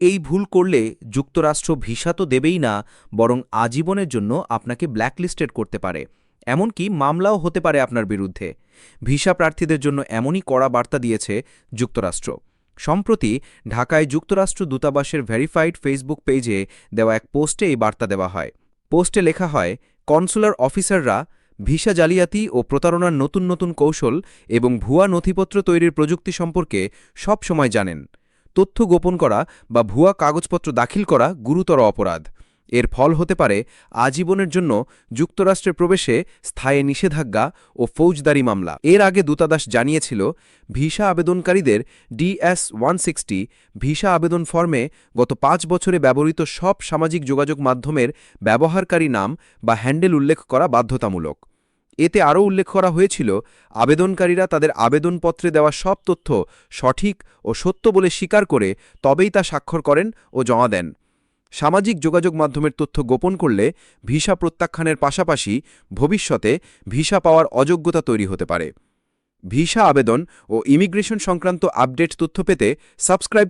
এই ভুল করলে যুক্তরাষ্ট্র ভিসা তো দেবেই না, বরং আজীবনের জন্য আপনাকে ব্ল্যাকলিস্টেড করতে পারে। এমনকি মামলাও হতে পারে আপনার বিরুদ্ধে। ভিসা প্রার্থীদের জন্য এমনই কড়া বার্তা দিয়েছে যুক্তরাষ্ট্র। সম্প্রতি ঢাকায় যুক্তরাষ্ট্র দূতাবাসের ভেরিফাইড ফেসবুক পেজে দেওয়া এক পোস্টে এই বার্তা দেওয়া হয়। পোস্টে লেখা হয়, কনসুলার অফিসাররা ভিসা জালিয়াতি ও প্রতারণার নতুন নতুন কৌশল এবং ভুয়া নথিপত্র তৈরির প্রযুক্তি সম্পর্কে সব সময় জানেন। তথ্য গোপন করা বা ভুয়া কাগজপত্র দাখিল করা গুরুতর অপরাধ। এর ফল হতে পারে আজীবনের জন্য যুক্তরাষ্ট্রে প্রবেশে স্থায়ী নিষেধাজ্ঞা ও ফৌজদারি মামলা। এর আগে দূতাদাস জানিয়েছিল, ভিসা আবেদনকারীদের ডিএস ওয়ান ভিসা আবেদন ফর্মে গত পাঁচ বছরে ব্যবহৃত সব সামাজিক যোগাযোগ মাধ্যমের ব্যবহারকারী নাম বা হ্যান্ডেল উল্লেখ করা বাধ্যতামূলক। এতে আরও উল্লেখ করা হয়েছিল, আবেদনকারীরা তাদের আবেদনপত্রে দেওয়া সব তথ্য সঠিক ও সত্য বলে স্বীকার করে তবেই তা স্বাক্ষর করেন ও জমা দেন। সামাজিক যোগাযোগ মাধ্যমের তথ্য গোপন করলে ভিসা প্রত্যাখ্যানের পাশাপাশি ভবিষ্যতে ভিসা পাওয়ার অযোগ্যতা তৈরি হতে পারে। ভিসা আবেদন ও ইমিগ্রেশন সংক্রান্ত আপডেট তথ্য পেতে সাবস্ক্রাইব